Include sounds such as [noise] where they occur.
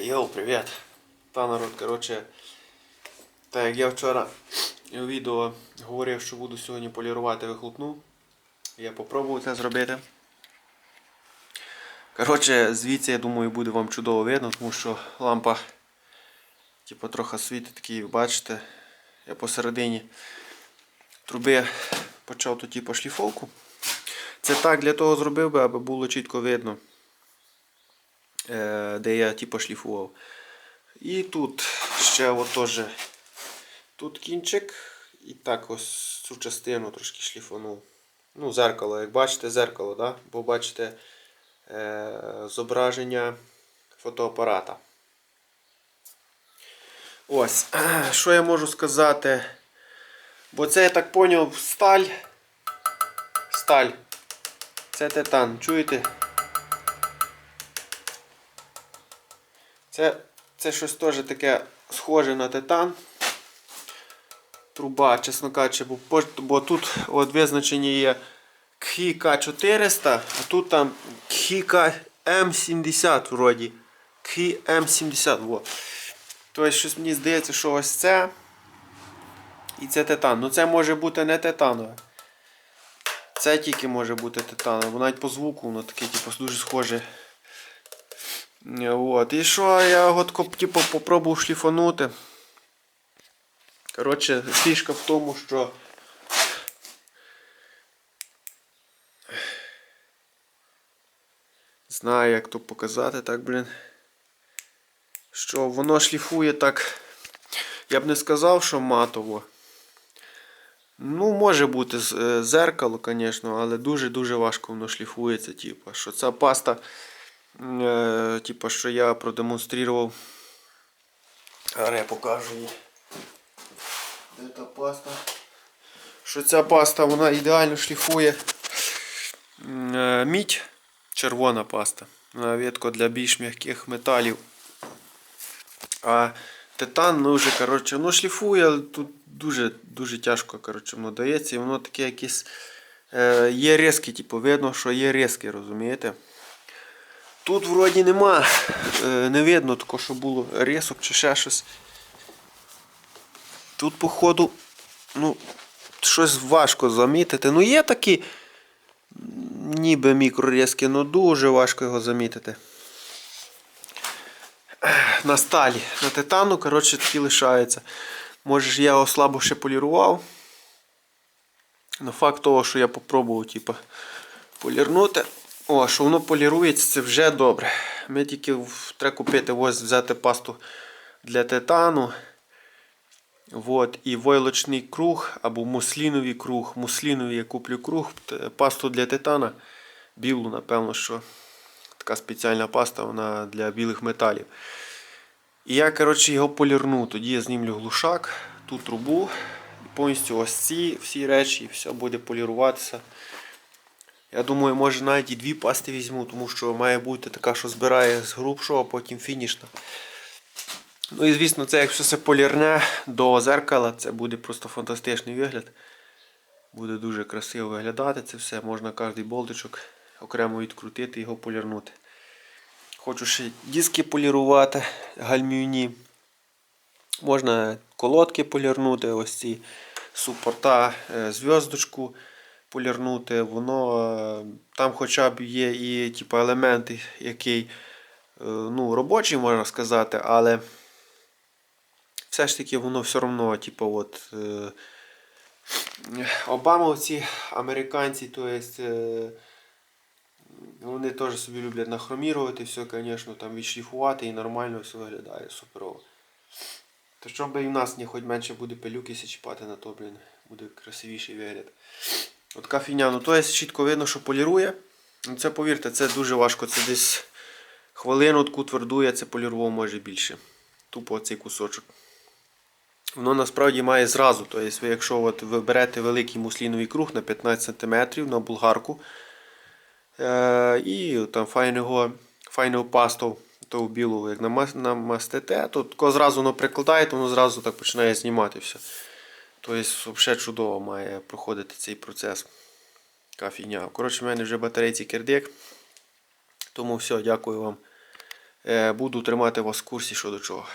Йоу, привіт! Та народ, коротше, так як я вчора у відео говорив, що буду сьогодні полірувати вихлопну, я попробував це зробити. Коротше, звідси, я думаю, буде вам чудово видно, тому що лампа типу, трохи світить такий, бачите, я посередині труби почав тут типу, шліфовку. Це так для того зробив би, аби було чітко видно де я типу шліфував. І тут ще от теж тут кінчик. І так ось цю частину трошки шліфанув. Ну, зеркало, як бачите, зеркало, да? бо бачите е, зображення фотоапарата. Ось, [clears throat] що я можу сказати? Бо це я так поняв сталь. Сталь. Це титан, чуєте? Це, це щось теж таке схоже на титан. Труба, чесно кажучи, бо, бо тут от визначення є KHK 400, а тут там KHK M70 вроді. KM70. Во. Тобто щось мені здається, що ось це. І це титан. Ну це може бути не титанове. Це тільки може бути титанове, бо навіть по звуку воно таке, типу, дуже схоже. От. І що я його типу, попробував шліфанути. Коротше, фішка в тому, що знаю, як то показати, так, блін. Що воно шліфує так. Я б не сказав, що матово. Ну, може бути е, зеркало, звісно, але дуже-дуже важко воно шліфується. Типу, що ця паста, е, типу, що я продемонстрував. Зараз я покажу її. Де та паста? Що ця паста вона ідеально шліфує е, мідь, червона паста. Вона для більш м'яких металів. А титан, ну вже, коротше, воно шліфує, але тут дуже, дуже тяжко, коротше, воно дається. І воно таке якесь. Е, є різки, типу, видно, що є різки, розумієте? Тут вроді нема. Е, не видно такого, що було рисок чи ще щось. Тут, походу, ну, щось важко замітити. Ну, є такі ніби мікрорізки, але дуже важко його замітити. На сталі, на титану, коротше, такі лишаються. Може я його слабо ще полірував. Но факт того, що я попробував, типу, полірнути. О, що воно полірується, це вже добре. Ми тільки треба купити, ось взяти пасту для титану. Вот, і войлочний круг або мусліновий круг. Мусліновий я куплю круг, пасту для титана. Білу, напевно, що така спеціальна паста вона для білих металів. І я, коротше, його полірну. Тоді я знімлю глушак, ту трубу, повністю ось ці всі речі, і все буде поліруватися. Я думаю, може навіть і дві пасти візьму, тому що має бути така, що збирає з грубшого, а потім фінішна. Ну і звісно, це якщо все полірне до зеркала, це буде просто фантастичний вигляд. Буде дуже красиво виглядати це все. Можна кожний болтичок окремо відкрутити його полірнути. Хочу ще диски полірувати, гальмівні. Можна колодки полірнути, ось ці супорта, е, зв'язочку полірнути. Воно е, там хоча б є і типу, елемент, який е, ну, робочий, можна сказати, але все ж таки воно все одно, типу, от, е, Обамовці, американці, то е, вони теж собі люблять нахромірувати все, звісно, там відшліфувати і нормально все виглядає суперово. То що би і в нас не хоч менше буде пилюки чіпати на то, блін, буде красивіший вигляд. От така фігня, ну то є чітко видно, що полірує. Ну це повірте, це дуже важко. Це десь хвилину таку тверду, я це полірував може більше. Тупо цей кусочок. Воно насправді має зразу. Тобто, ви, якщо от ви берете великий мусліновий круг на 15 см на булгарку е, і там файного, файного пасту того білого, як намас- намастите, то зразу воно прикладаєте, воно зразу так починає знімати все. Тобто, взагалі чудово має проходити цей процес. Така фігня. Коротше, в мене вже батарейці кирдик. Тому все, дякую вам Е, Буду тримати вас в курсі щодо чого.